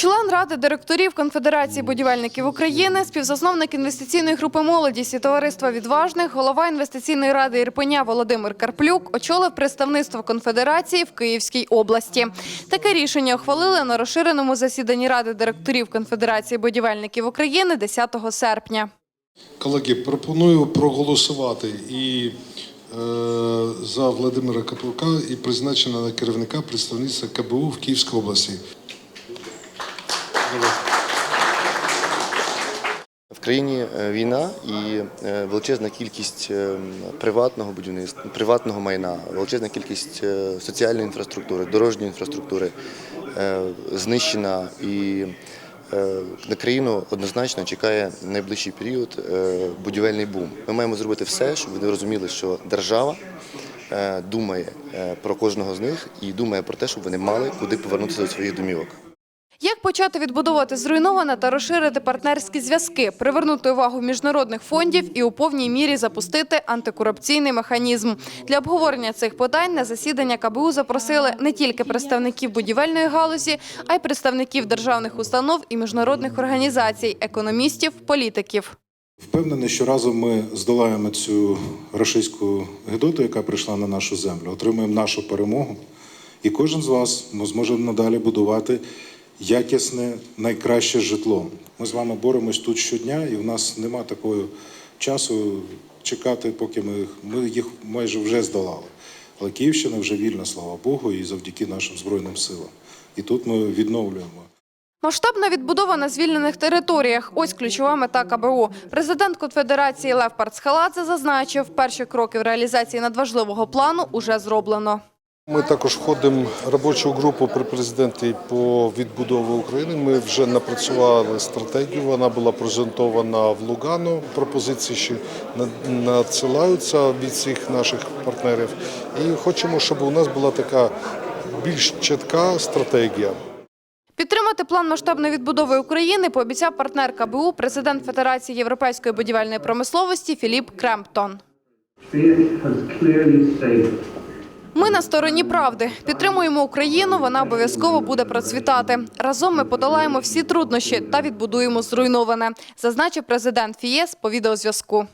Член ради директорів Конфедерації будівельників України, співзасновник інвестиційної групи молодість і товариства відважних, голова інвестиційної ради Ірпеня Володимир Карплюк очолив представництво конфедерації в Київській області. Таке рішення ухвалили на розширеному засіданні ради директорів Конфедерації будівельників України 10 серпня. Колеги, пропоную проголосувати і е, за Владимира Каплука і призначення на керівника представництва КБУ в Київській області. Країні е, війна і е, величезна кількість е, приватного будівництва, приватного майна, величезна кількість соціальної інфраструктури, дорожньої інфраструктури знищена і на країну однозначно чекає найближчий період будівельний бум. Ми маємо зробити все, щоб вони розуміли, що держава думає про кожного з них і думає про те, щоб вони мали куди повернутися до своїх домівок. Як почати відбудовувати зруйноване та розширити партнерські зв'язки, привернути увагу міжнародних фондів і у повній мірі запустити антикорупційний механізм? Для обговорення цих питань на засідання КБУ запросили не тільки представників будівельної галузі, а й представників державних установ і міжнародних організацій, економістів, політиків. Впевнений, що разом ми здолаємо цю рашистську гидоту, яка прийшла на нашу землю, отримаємо нашу перемогу, і кожен з вас ми зможе надалі будувати якісне, найкраще житло. Ми з вами боремось тут щодня, і в нас нема такого часу чекати, поки ми, їх- ми їх майже вже здолали. Але Київщина вже вільна, слава Богу, і завдяки нашим Збройним силам. І тут ми відновлюємо. Масштабна відбудова на звільнених територіях – ось ключова мета КБУ. Президент Конфедерації Лев Парцхаладзе зазначив, перші кроки в реалізації надважливого плану уже зроблено. Ми також входимо в робочу групу при президенті по відбудові України. Ми вже напрацювали стратегію. Вона була презентована в Лугану. Пропозиції ще на- надсилаються від всіх наших партнерів. І хочемо, щоб у нас була така більш чітка стратегія. Підтримати план масштабної відбудови України пообіцяв партнер КБУ, президент Федерації європейської будівельної промисловості Філіп Кремптон. Ми на стороні правди. Підтримуємо Україну, вона обов'язково буде процвітати. Разом ми подолаємо всі труднощі та відбудуємо зруйноване, зазначив президент ФІЄС по відеозв'язку.